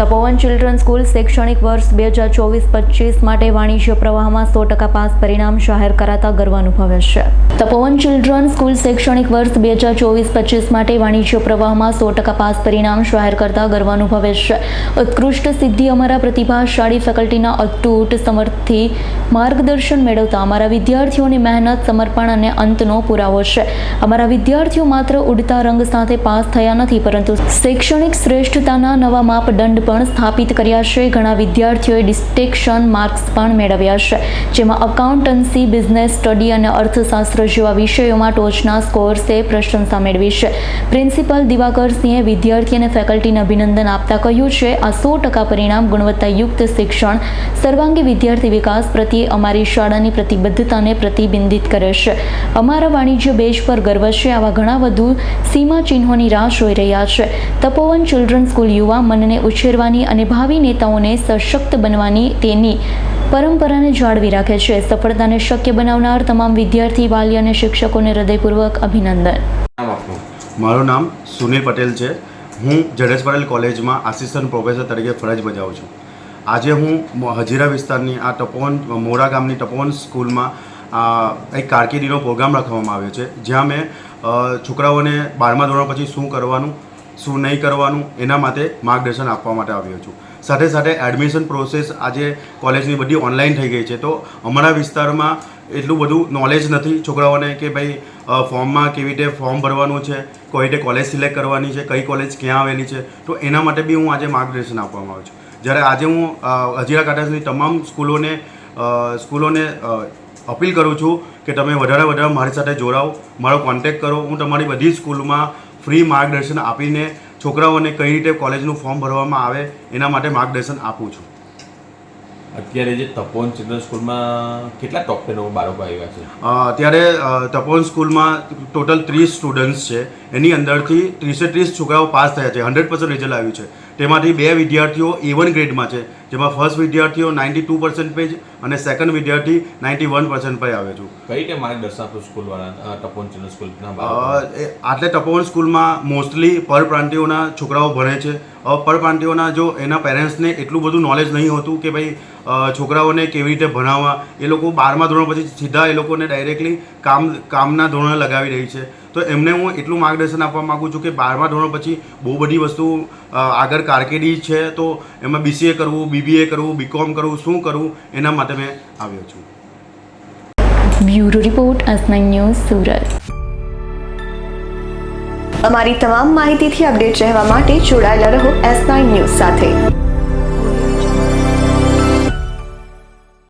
તપોવન children school શૈક્ષણિક વર્ષ બે હજાર ચોવીસ પચીસ માટે વાણિજ્ય પ્રવાહમાં સો ટકા પાસ પરિણામ જાહેર કરાતા ગર્વ અનુભવે છે. તપોવન ચિલ્ડ્રન સ્કૂલ શૈક્ષણિક વર્ષ બે હજાર ચોવીસ પચીસ માટે વાણિજ્ય પ્રવાહમાં સો ટકા પાસ પરિણામ જાહેર કરતા ગર્વ અનુભવે છે. ઉત્કૃષ્ટ સિદ્ધિ અમારા પ્રતિભાશાળી ફેકલ્ટીના અતૂટ સમર્થથી માર્ગદર્શન મેળવતા અમારા વિદ્યાર્થીઓની મહેનત, સમર્પણ અને અંતનો પુરાવો છે. અમારા વિદ્યાર્થીઓ માત્ર ઉડતા રંગ સાથે પાસ થયા નથી, પરંતુ શૈક્ષણિક શ્રેષ્ઠતાના નવા માપદંડ પણ સ્થાપિત કર્યા છે. ઘણા વિદ્યાર્થીઓએ ડિસ્ટેક્શન માર્ક્સ પણ મેળવ્યા છે. જેમાં અકાઉન્ટન્સી બિઝનેસ સ્ટડી અને અર્થશાસ્ત્ર જેવા વિષયોમાં ટોચના સ્કોર્સે પ્રશંસા મેળવી છે. પ્રિન્સિપલ દિવાકરસિંહે વિદ્યાર્થી અને ફેકલ્ટીને અભિનંદન આપતા કહ્યું છે, આ સો ટકા પરિણામ ગુણવત્તાયુક્ત શિક્ષણ સર્વાંગી વિદ્યાર્થી વિકાસ પ્રત્યે અમારી શાળાની પ્રતિબદ્ધતાને પ્રતિબિંબિત કરે છે. અમારા વાણિજ્ય બેઝ પર ગર્વ છે. આવા ઘણા વધુ સીમા ચિહ્નોની રાહ જોઈ રહ્યા છે. તપોવન ચિલ્ડ્રન સ્કૂલ યુવા મનને ઉછેરવાની અને ભાવિ નેતાઓને સશક્ત બનવાની તેની પરંપરાને જાળવી રાખે છે. સફળતાને શક્ય બનાવનાર તમામ વિદ્યાર્થી વાલી અને શિક્ષકોને હૃદયપૂર્વક અભિનંદન. મારું નામ સુનિલ પટેલ છે. હું જડેશ પટેલ કોલેજમાં આસિસ્ટન્ટ પ્રોફેસર તરીકે ફરજ બજાવું છું. આજે હું હજીરા વિસ્તારની આ ટપોન મોરા ગામની ટપોન સ્કૂલમાં એક કારકિર્દીનો પ્રોગ્રામ રાખવામાં આવ્યો છે. જ્યાં મેં છોકરાઓને બારમા ધોરણ પછી શું કરવાનું શું નહીં કરવાનું એના માટે માર્ગદર્શન આપવા માટે આવ્યો છું. સાથે સાથે એડમિશન પ્રોસેસ આજે કોલેજની બધી ઓનલાઈન થઈ ગઈ છે. તો અમારા વિસ્તારમાં એટલું બધું નોલેજ નથી છોકરાઓને કે ભાઈ ફોર્મમાં કેવી રીતે ફોર્મ ભરવાનું છે, કઈ રીતે કોલેજ સિલેક્ટ કરવાની છે, કઈ કોલેજ ક્યાં આવેલી છે. તો એના માટે બી હું આજે માર્ગદર્શન આપવામાં આવ્યું છું. જ્યારે આજે હું હજીરા કાંઠાની તમામ સ્કૂલોને સ્કૂલોને અપીલ કરું છું કે તમે વધારે વધારે મારી સાથે જોડાઓ મારો કોન્ટેક્ટ કરો. હું તમારી બધી સ્કૂલમાં ફ્રી માર્ગદર્શન આપીને છોકરાઓને કઈ રીતે કોલેજનું ફોર્મ ભરવામાં આવે એના માટે માર્ગદર્શન આપું છું. અત્યારે જે તપોવન ચિલ્ડ્રન સ્કૂલમાં કેટલા ટોપ ટેન બાળકો આવ્યા છે? અત્યારે તપોન સ્કૂલમાં ટોટલ ત્રીસ સ્ટુડન્ટ્સ છે. એની અંદરથી ત્રીસે ત્રીસ છોકરાઓ પાસ થયા છે. હંડ્રેડ પર્સન્ટ રિઝલ્ટ આવ્યું છે. તેમાંથી બે વિદ્યાર્થીઓ એવન ગ્રેડમાં છે જેમાં ફર્સ્ટ વિદ્યાર્થીઓ નાઇન્ટી ટુ પર્સન્ટેજ અને સેકન્ડ વિદ્યાર્થી નાઇન્ટી વન પર્સન્ટ આવે છું. કઈ રીતે માર્ગદર્શન આપ્યું સ્કૂલવાળા તપોવન ચિલ્ડ્રન સ્કૂલના આટલે તપોવન સ્કૂલમાં મોસ્ટલી પરપ્રાંતિઓના છોકરાઓ ભણે છે. પરપ્રાંતિઓના જો એના પેરેન્ટ્સને એટલું બધું નોલેજ નહીં હોતું કે ભાઈ છોકરાઓને કેવી રીતે ભણાવવા એ લોકો બારમા ધોરણ પછી સીધા એ લોકોને ડાયરેક્ટલી કામ કામના ધોરણે લગાવી રહી છે. તો એમને હું એટલું માર્ગદર્શન આપવા માગું છું કે બારમા ધોરણ પછી બહુ બધી વસ્તુ આગળ કારકિર્દી છે તો એમાં બીસીએ કરવું બીબીએ કરવું બીકોમ કરવું શું કરવું એના માટે મેં આવ્યો છું. Bureau report S nine news Surat. અમારી તમામ માહિતીથી અપડેટ રહેવા માટે જોડાયેલા રહો એસ નાઇન ન્યૂઝ સાથે.